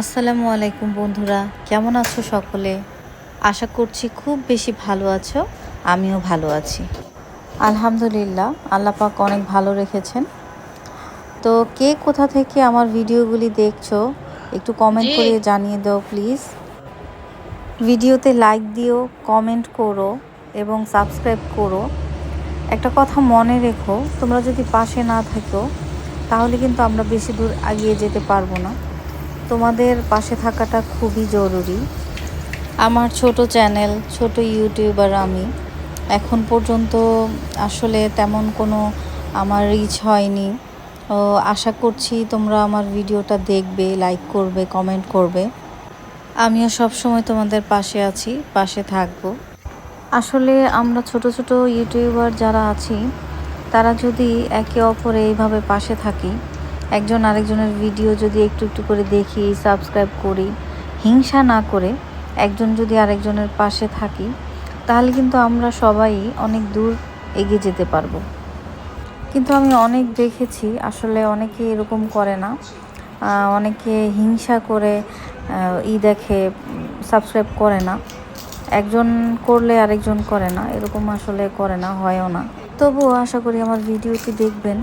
আসসালামু আলাইকুম বন্ধুরা কেমন আছো সকলে? আশা করছি খুব বেশি ভালো আছো আমিও ভালো আছি। আলহামদুলিল্লাহ আল্লাহ পাক অনেক ভালো রেখেছেন। তো কে কোথা থেকে আমার ভিডিওগুলি দেখছ একটু কমেন্ট করে জানিয়ে দাও প্লিজ ভিডিওতে লাইক দিও কমেন্ট করো এবং সাবস্ক্রাইব করো। একটা কথা মনে রেখো তোমরা যদি পাশে না থাকো তাহলে কিন্তু আমরা বেশি দূর এগিয়ে যেতে পারব না। তোমাদের পাশে থাকাটা খুবই জরুরি। আমার ছোট চ্যানেল, ছোট ইউটিউবার আমি। এখন পর্যন্ত আসলে তেমন কোনো আমার রিচ হয়নি। আশা করছি তোমরা আমার ভিডিওটা দেখবে লাইক করবে কমেন্ট করবে। আমিও সব সময় তোমাদের পাশে আছি, পাশে থাকব। আসলে আমরা ছোট ছোট ইউটিউবার যারা আছি, তারা যদি একে অপরে এইভাবে পাশে থাকি একজন আরেকজনের ভিডিও যদি একটু একটু করে দেখি সাবস্ক্রাইব করি, হিংসা না করে একজন যদি আরেকজনের পাশে থাকি, তাহলে কিন্তু আমরা সবাই অনেক দূর এগিয়ে যেতে পারব। কিন্তু আমি অনেক দেখেছি, আসলে অনেকে এরকম করে না। অনেকে হিংসা করে ই দেখে সাবস্ক্রাইব করে না। একজন করলে আরেকজন করে না, এরকম আসলে করে না, হয়ও না। তবুও আশা করি আমার ভিডিওটি দেখবেন।